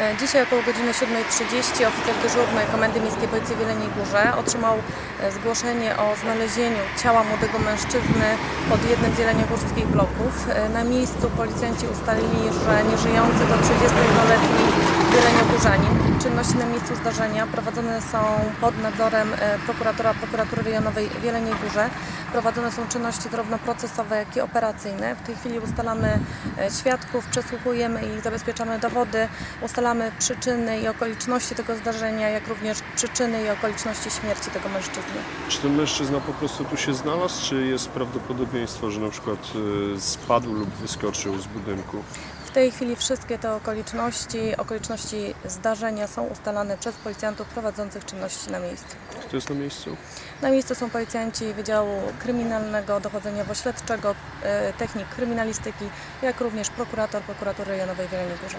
E, Dzisiaj około godziny 7.30 oficer dyżurny Komendy Miejskiej Policji w Jeleniej Górze otrzymał e, zgłoszenie o znalezieniu ciała młodego mężczyzny pod jednym z jeleniogórskich bloków. E, Na miejscu policjanci ustalili, że nieżyjący to 32-letni Czynności na miejscu zdarzenia prowadzone są pod nadzorem e, prokuratora prokuratury rejonowej w Jeleniej Górze. Prowadzone są czynności zarówno procesowe, jak i operacyjne. W tej chwili ustalamy e, świadków, przesłuchujemy ich, zabezpieczamy dowody, ustalamy przyczyny i okoliczności tego zdarzenia, jak również przyczyny i okoliczności śmierci tego mężczyzny. Czy ten mężczyzna po prostu tu się znalazł, czy jest prawdopodobieństwo, że na przykład y, spadł lub wyskoczył z budynku? W tej chwili wszystkie te okoliczności, okoliczności zdarzenia są ustalane przez policjantów prowadzących czynności na miejscu. Kto jest na miejscu? Na miejscu są policjanci Wydziału Kryminalnego, Dochodzeniowo-Śledczego, e, technik kryminalistyki, jak również prokurator Prokuratury Rejonowej w Jeleniej Górze.